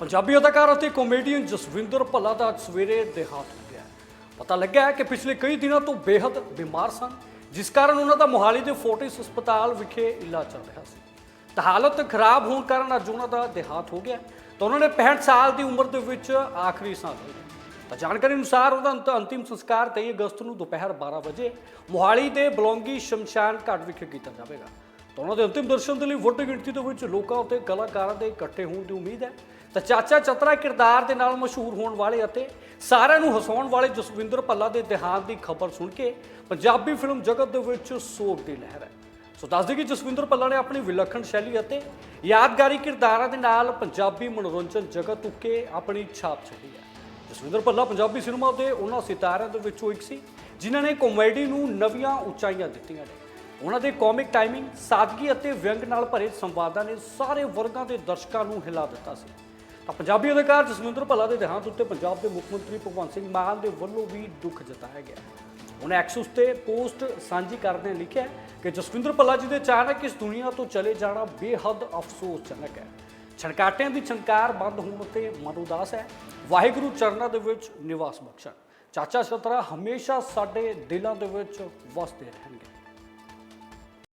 ਪੰਜਾਬੀ ਅਦਾਕਾਰ ਅਤੇ ਕਾਮੇਡੀਅਨ ਜਸਵਿੰਦਰ ਭੱਲਾ ਦਾ ਅੱਜ ਸਵੇਰੇ ਦੇਹਾਂਤ ਹੋ ਗਿਆ ਪਤਾ ਲੱਗਾ ਹੈ ਕਿ ਪਿਛਲੇ ਕਈ ਦਿਨਾਂ ਤੋਂ ਬੇਹੱਦ ਬਿਮਾਰ ਸਨ, ਜਿਸ ਕਾਰਨ ਉਹਨਾਂ ਦਾ ਮੋਹਾਲੀ ਦੇ ਫੋਰਟਿਸ ਹਸਪਤਾਲ ਵਿਖੇ ਇਲਾਜ ਚੱਲ ਰਿਹਾ ਸੀ। ਤਾਂ ਹਾਲਤ ਖਰਾਬ ਹੋਣ ਕਾਰਨ ਅੱਜ ਉਹਨਾਂ ਦਾ ਦੇਹਾਂਤ ਹੋ ਗਿਆ ਤਾਂ ਉਹਨਾਂ ਨੇ 65 ਸਾਲ ਦੀ ਉਮਰ ਦੇ ਵਿੱਚ ਆਖਰੀ ਸਾਹ ਲਈ। ਤਾਂ ਜਾਣਕਾਰੀ ਅਨੁਸਾਰ ਉਹਦਾ ਅੰਤ- ਅੰਤਿਮ ਸੰਸਕਾਰ 23 ਅਗਸਤ ਨੂੰ ਦੁਪਹਿਰ 12 ਵਜੇ ਮੋਹਾਲੀ ਦੇ ਬਲੌਂਗੀ ਸ਼ਮਸ਼ਾਨ ਘਾਟ ਵਿਖੇ ਕੀਤਾ ਜਾਵੇਗਾ। ਤਾਂ ਉਹਨਾਂ ਦੇ ਅੰਤਿਮ ਦਰਸ਼ਨ ਦੇ ਲਈ ਵੱਡੀ ਗਿਣਤੀ ਦੇ ਵਿੱਚ ਲੋਕਾਂ ਅਤੇ ਕਲਾਕਾਰਾਂ ਦੇ ਇਕੱਠੇ ਹੋਣ ਦੀ ਉਮੀਦ ਹੈ। ਤਾਂ ਚਾਚਾ ਚਤਰਾ ਕਿਰਦਾਰ ਦੇ ਨਾਲ ਮਸ਼ਹੂਰ ਹੋਣ ਵਾਲੇ ਅਤੇ ਸਾਰਿਆਂ ਨੂੰ ਹਸਾਉਣ ਵਾਲੇ ਜਸਵਿੰਦਰ ਭੱਲਾ ਦੇ ਦੇਹਾਂਤ ਦੀ ਖਬਰ ਸੁਣ ਕੇ ਪੰਜਾਬੀ ਫਿਲਮ ਜਗਤ ਦੇ ਵਿੱਚ ਸੋਗ ਦੀ ਲਹਿਰ ਹੈ। ਸੋ ਦੱਸ ਦਈਏ ਕਿ ਜਸਵਿੰਦਰ ਭੱਲਾ ਨੇ ਆਪਣੀ ਵਿਲੱਖਣ ਸ਼ੈਲੀ ਅਤੇ ਯਾਦਗਾਰੀ ਕਿਰਦਾਰਾਂ ਦੇ ਨਾਲ ਪੰਜਾਬੀ ਮਨੋਰੰਜਨ ਜਗਤ ਉੱਤੇ ਆਪਣੀ ਛਾਪ ਛੱਡੀ ਹੈ। ਜਸਵਿੰਦਰ ਭੱਲਾ ਪੰਜਾਬੀ ਸਿਨੇਮਾ ਦੇ ਉਹਨਾਂ ਸਿਤਾਰਿਆਂ ਦੇ ਵਿੱਚੋਂ ਇੱਕ ਸੀ, ਜਿਨ੍ਹਾਂ ਨੇ ਕਾਮੇਡੀ ਨੂੰ ਨਵੀਆਂ ਉਚਾਈਆਂ ਦਿੱਤੀਆਂ ਨੇ। ਉਹਨਾਂ ਦੇ ਕਾਮਿਕ ਟਾਈਮਿੰਗ ਸਾਦਗੀ ਅਤੇ ਵਿਅੰਗ ਨਾਲ ਭਰੇ ਸੰਵਾਦਾਂ ਨੇ ਸਾਰੇ ਵਰਗਾਂ ਦੇ ਦਰਸ਼ਕਾਂ ਨੂੰ ਹਿਲਾ ਦਿੱਤਾ ਸੀ। ਤਾਂ ਪੰਜਾਬੀ ਅਦਾਕਾਰ ਜਸਵਿੰਦਰ ਭੱਲਾ ਦੇ ਦੇਹਾਂਤ ਉੱਤੇ ਪੰਜਾਬ ਦੇ ਮੁੱਖ ਮੰਤਰੀ ਭਗਵੰਤ ਸਿੰਘ ਮਾਨ ਦੇ ਵੱਲੋਂ ਵੀ ਦੁੱਖ ਜਤਾਇਆ ਗਿਆ। ਉਹਨੇ ਐਕਸ ਉੱਤੇ ਪੋਸਟ ਸਾਂਝੀ ਕਰਦਿਆਂ ਲਿਖਿਆ ਕਿ ਜਸਵਿੰਦਰ ਭੱਲਾ ਜੀ ਦੇ ਅਚਾਨਕ ਇਸ ਦੁਨੀਆ ਤੋਂ ਚਲੇ ਜਾਣਾ ਬੇਹੱਦ ਅਫਸੋਸਜਨਕ ਹੈ। ਛਣਕਾਟਿਆਂ ਦੀ ਛਣਕਾਰ ਬੰਦ ਹੋਣ ਤੇ ਮਨ ਉਦਾਸ ਹੈ। ਵਾਹਿਗੁਰੂ ਚਰਨਾਂ ਦੇ ਵਿੱਚ ਨਿਵਾਸ ਬਖਸ਼ਣ। ਚਾਚਾ ਛਤਰਾ ਹਮੇਸ਼ਾ ਸਾਡੇ ਦਿਲਾਂ ਦੇ ਵਿੱਚ ਵਸਦੇ ਰਹਿਣਗੇ।